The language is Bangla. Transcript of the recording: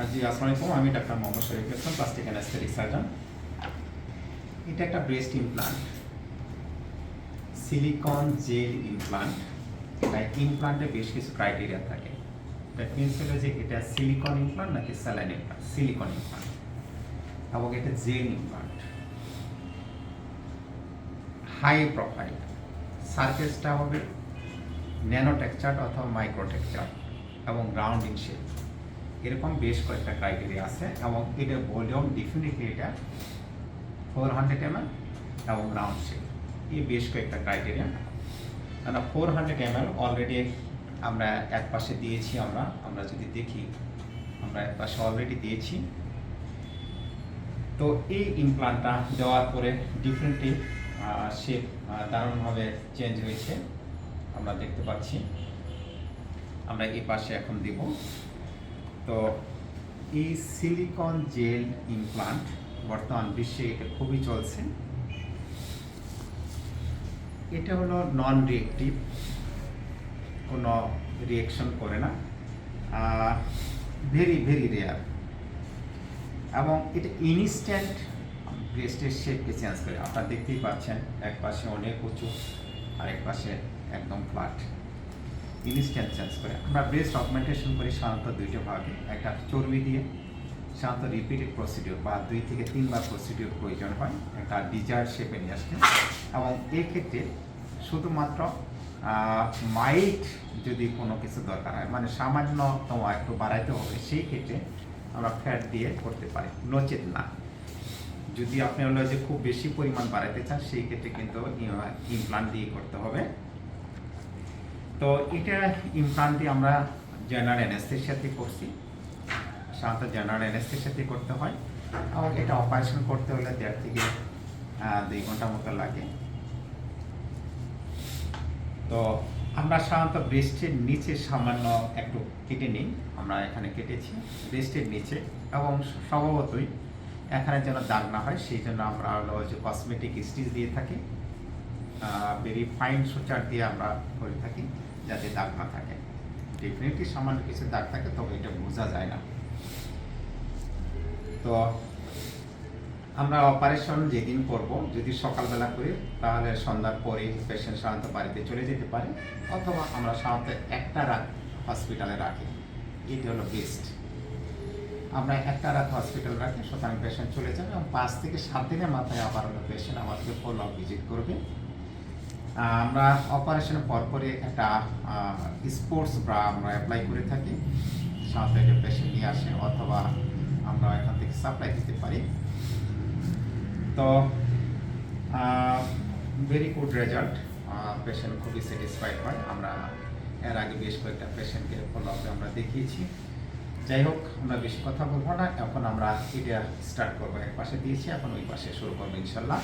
আর জি আসসালামু আলাইকুম আমি doctor Mohammad Sharif Islam plastic anaesthetic surgeon এটা একটা breast implant silicone gel implant এটা ইমপ্লান্টে বেশ কিছু ক্রাইটেরিয়া থাকে। দ্যাট মিনস হলো যে এটা সিলিকন ইমপ্লান্ট নাকি স্যালাইন ইমপ্লান্ট সিলিকন ইমপ্লান্ট এবং এটা জেল ইমপ্লান্ট হাই প্রোফাইল সার্ফেসটা হবে ন্যানো টেক্সচার অথবা মাইক্রো টেক্সচার এবং রাউন্ড ইন শেপ এরকম বেশ কয়েকটা ক্রাইটেরিয়া আছে এবং এটা ভলিউম ডেফিনেটলি এটা ফোর হান্ড্রেড এম এবং রাউন্ড শেপ এই বেশ কয়েকটা ক্রাইটেরিয়া কেন ফোর হান্ড্রেড এম অলরেডি আমরা এক পাশে দিয়েছি আমরা। আমরা যদি দেখি, আমরা এক পাশে অলরেডি দিয়েছি। তো এই ইমপ্লান্টটা দেওয়ার পরে ডিফারেন্টলি শেপ দারুণভাবে চেঞ্জ হয়েছে। আমরা দেখতে পাচ্ছি। আমরা এই পাশে এখন দিব। তো এই সিলিকন জেল ইমপ্লান্ট বর্তমান বিশ্বে এটা খুবই চলছে। এটা হলো নন রিয়েক্টিভ কোনো রিয়েকশন করে না ভেরি ভেরি রেয়ার এবং এটা ইনস্ট্যান্ট ব্রেস্টের শেপকে চেঞ্জ করে। আপনারা দেখতেই পাচ্ছেন, এক পাশে অনেক উঁচু আর এক পাশে একদম ফ্ল্যাট ইনস্ট্যান্ট চেঞ্জ করে আমরা ব্রেস্ট অগমেন্টেশন করি সাধারণত দুইটা ভাগে। একটা চর্বি দিয়ে, সাধারণত রিপিটেড প্রসিডিওর বা দুই থেকে তিনবার প্রসিডিওর প্রয়োজন হয়, একটা ডিজায়ার শেপে নিয়ে আসতে এবং এক্ষেত্রে শুধুমাত্র মাইট যদি কোনো কিছু দরকার হয় মানে সামান্যতম একটু বাড়াইতে হবে, সেই ক্ষেত্রে আমরা ফ্যাট দিয়ে করতে পারি। নচেত না। যদি আপনি হলো যে খুব বেশি পরিমাণ বাড়াইতে চান, সেই ক্ষেত্রে কিন্তু ইমপ্লান্ট দিয়ে করতে হবে। তো এটা ইমপ্লান্ট আমরা জেনারেল অ্যানেস্থেশিয়াতে করছি। সাধারণত জেনারেল অ্যানেস্থেশিয়াতে করতে হয়। এবং এটা অপারেশন করতে হলে দেড় থেকে দুই ঘণ্টা মতো লাগে। তো আমরা সাধারণত ব্রেস্টের নিচে সামান্য একটু কেটে নিই। আমরা এখানে কেটেছি ব্রেস্টের নিচে। এবং স্বভাবতই এখানে যেন দাগ না হয়, সেই জন্য আমরা হলো যে কসমেটিক স্টিচ দিয়ে থাকি। ভেরি ফাইন সুচার দিয়ে আমরা করে থাকি। যাতে দাগ না থাকে। ডেফিনেটলি সামান্য কিছু দাগ থাকে, তবে এটা বোঝা যায় না। তো আমরা অপারেশন যেদিন করব, যদি সকালবেলা করি, তাহলে সন্ধ্যার পরে পেশেন্ট সাধারণত বাড়িতে চলে যেতে পারে, অথবা আমরা সাধারণত একটা রাত হসপিটালে রাখি। এটি হলো বেস্ট আমরা একটা রাত হসপিটাল রাখি, সুতরাং পেশেন্ট চলে যাবে এবং পাঁচ থেকে সাত দিনের মাথায় আবার পেশেন্ট আমাদেরকে ফলো ভিজিট করবে। আমরা অপারেশনের পরপরই একটা স্পোর্টস ব্রা আমরা অ্যাপ্লাই করে থাকি। সাথে একটা পেশেন্ট নিয়ে আসে, অথবা আমরা এখান থেকে সাপ্লাই দিতে পারি। তো ভেরি গুড রেজাল্ট পেশেন্ট খুবই স্যাটিসফাইড হয়। আমরা এর আগে বেশ কয়েকটা পেশেন্টকে ফলো আমরা দেখিয়েছি। যাই হোক, আমরা বেশি কথা বলব না। এখন আমরা এটা স্টার্ট করব। এক পাশে দিয়েছি, এখন ওই পাশে শুরু করব, ইনশাল্লাহ।